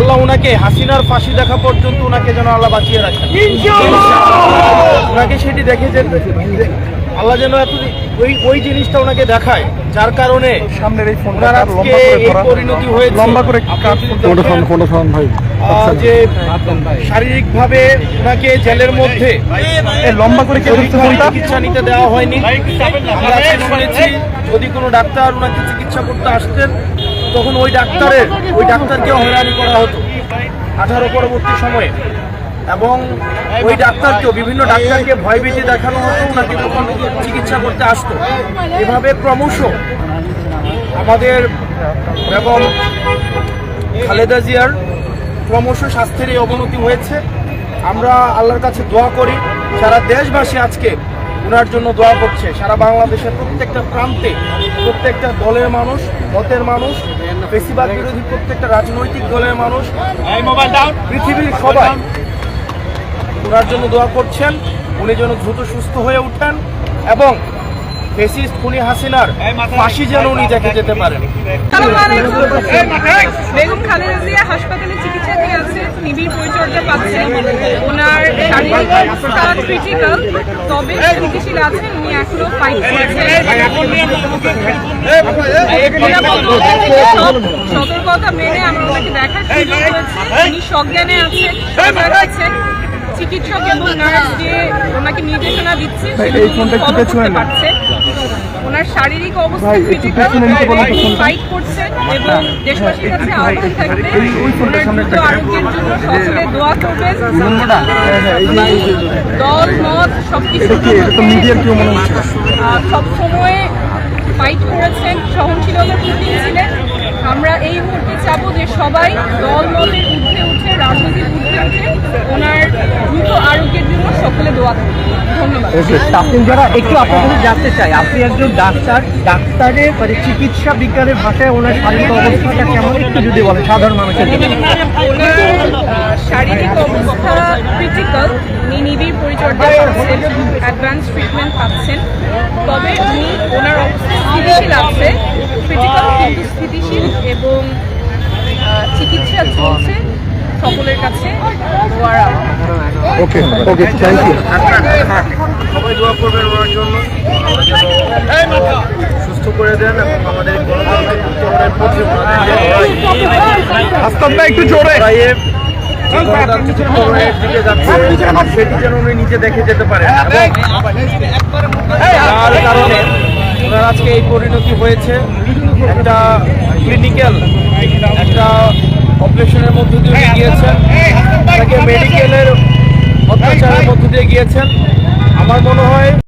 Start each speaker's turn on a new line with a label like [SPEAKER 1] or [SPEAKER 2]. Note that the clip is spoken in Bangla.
[SPEAKER 1] আল্লাহ ওনাকে হাসিনার ফাঁসি দেখা পর্যন্ত ওনাকে যেন আল্লাহ বাঁচিয়ে রাখেন। ওনাকে সেটি দেখে যে আল্লাহ যেন এত ওই ওই জিনিসটা ওনাকে দেখায় যার কারণে
[SPEAKER 2] সামনের এই ফোনটা
[SPEAKER 1] আজকে এই পরিণতি হয়েছে।
[SPEAKER 2] লম্বা করে ভাই?
[SPEAKER 1] আহ, যে শারীরিকভাবে ওনাকে জেলের মধ্যে
[SPEAKER 2] এই লম্বা করে কে ফোনটা?
[SPEAKER 1] চিকিৎসা নিতে দেওয়া হয়নি। আমরা শুনেছি যদি কোনো ডাক্তার ওনাকে চিকিৎসা করতে আসতেন তখন ওই ডাক্তারের ওই ডাক্তারকে হয়রানি করা হতো, আঠারো পরবর্তী সময়ে। এবং ওই ডাক্তারকেও, বিভিন্ন ডাক্তারকে ভয়ভীতি দেখানো হতো, ওনাকে তখন চিকিৎসা করতে আসতো। এভাবে ক্রমশ আমাদের এবং খালেদা জিয়ার ক্রমশ স্বাস্থ্যের এই অবনতি হয়েছে। আমরা আল্লাহর কাছে দোয়া করি, সারা দেশবাসী আজকে ওনার জন্য দোয়া করছে। সারা বাংলাদেশের প্রত্যেকটা প্রান্তে প্রত্যেকটা দলের মানুষ মতের মানুষ বেশিরভাগ বিরোধী প্রত্যেকটা রাজনৈতিক দলের মানুষ পৃথিবীর সবাই। ওনার জন্য দোয়া করছেন। উনি যেন দ্রুত সুস্থ হয়ে উঠেন এবং ফেসিস্ট খুনি হাসিনার ফাঁসি যেন উনি দেখে যেতে পারেন
[SPEAKER 3] বেগম খালেদা জিয়া হাসপাতালে চিকিৎসাধীন আছে নিবিড় পরিচর্যা পাচ্ছেন অবস্থা ক্রিটিক্যাল তবে স্থিতিশীল আছেন উনি এখনও ফাইট করছেন সতর্কতা মেনে আমরা ওনাকে দেখার সুযোগ হয়েছে উনি সজ্ঞানে আছেন আছেন। চিকিৎসক এবং নার্স যে ওনাকে নির্দেশনা দিচ্ছে
[SPEAKER 2] এই ফোনটা একটু পেছনে
[SPEAKER 3] পারছে ওনার শারীরিক অবস্থা ক্রিটিক্যাল। ফাইট করছেন এবং দেশবাসীর কাছে আহ্বান থাকবে ওনার দ্রুত আরোগ্যের জন্য সকলে দোয়া করবেন।
[SPEAKER 2] হ্যাঁ হ্যাঁ
[SPEAKER 3] দল মত সবকিছু
[SPEAKER 2] এটা কি এটা তো মিডিয়ার কেউ মনে হচ্ছে
[SPEAKER 3] সব সময় ফাইট করেছেন সহনশীলতার প্রতীক ছিলেন। আমরা এই মুহূর্তে চাবো যে সবাই দল মতের ঊর্ধ্বে উঠে রাজনীতির ঊর্ধ্বে উঠে ওনার দ্রুত আরোগ্যের জন্য সকলে দোয়া করবেন ধন্যবাদ
[SPEAKER 4] তাসলিম যারা একটু আপনার কাছে জানতে চাই আপনি একজন ডাক্তার ডাক্তারের মানে চিকিৎসা বিজ্ঞানের ভাষায় ওনার শারীরিক অবস্থাটা কেমন? একটু যদি বলেন সাধারণ মানুষের
[SPEAKER 3] শারীরিক অবস্থা ক্রিটিক্যাল উনি নিবিড় পরিচর্যা পাচ্ছেন অ্যাডভান্স ট্রিটমেন্ট পাচ্ছেন। তবে উনি ওনার অবস্থা স্থিতিশীল আছে ক্রিটিক্যাল কিন্তু স্থিতিশীল এবং চিকিৎসা চলছে সকলের কাছে।
[SPEAKER 2] ওকে ওকে থ্যাংক ইউ
[SPEAKER 1] সবাই দোয়া করবেন ওনার জন্য। সুস্থ করে দেন এবং আমাদের
[SPEAKER 2] না একটু জোরে।
[SPEAKER 1] সেটি যেন উনি নিজে দেখে যেতে পারেন। এবং যার কারণে ওনার আজকে এই পরিণতি হয়েছে। একটা ক্লিনিক্যাল একটা অপারেশনের মধ্য দিয়ে গিয়েছেন। তাকে মেডিকেলের অত্যাচারের মধ্য দিয়ে গিয়েছেন। আমার মনে হয়